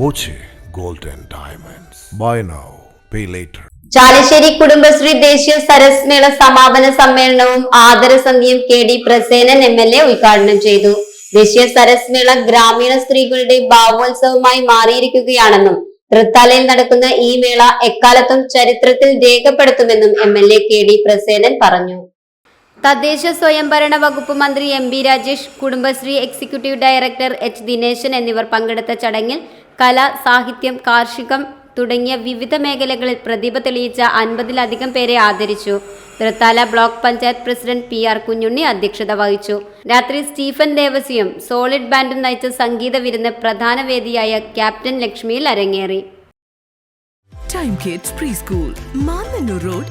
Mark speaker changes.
Speaker 1: Boche gold and diamonds buy now pay later
Speaker 2: Chalissery Kudumbashree ദേശീയ സരസ് മേള സമാപന സമ്മേളനവും ആദരസന്ധ്യയും K D Prasenan M L A ഉദ്ഘാടനം ചെയ്തു. ദേശീയ സരസ് മേള ഗ്രാമീണ സ്ത്രീകളുടെ ഭാവോത്സവമായി മാറിയിരിക്കുകയാണെന്നും തൃത്താലയിൽ നടക്കുന്ന ഈ മേള എക്കാലത്തും ചരിത്രത്തിൽ രേഖപ്പെടുത്തുമെന്നും M L A K D Prasenan പറഞ്ഞു. തദ്ദേശ സ്വയംഭരണ വകുപ്പ് മന്ത്രി M B Rajesh Kudumbashree executive director H Dineshan എന്നിവർ പങ്കെടുത്ത ചടങ്ങിൽ കല സാഹിത്യം കാർഷികം തുടങ്ങിയ വിവിധ മേഖലകളിൽ പ്രതിഭ തെളിയിച്ച അൻപതിലധികം പേരെ ആദരിച്ചു. Thrithala block panchayat president P R Kunjunni അധ്യക്ഷത വഹിച്ചു. രാത്രി സ്റ്റീഫൻ ദേവസിയും സോളിഡ് ബാൻഡും നയിച്ച സംഗീത വിരുന്ന് പ്രധാന വേദിയായ ക്യാപ്റ്റൻ ലക്ഷ്മിയിൽ അരങ്ങേറി.
Speaker 3: Time kids preschool road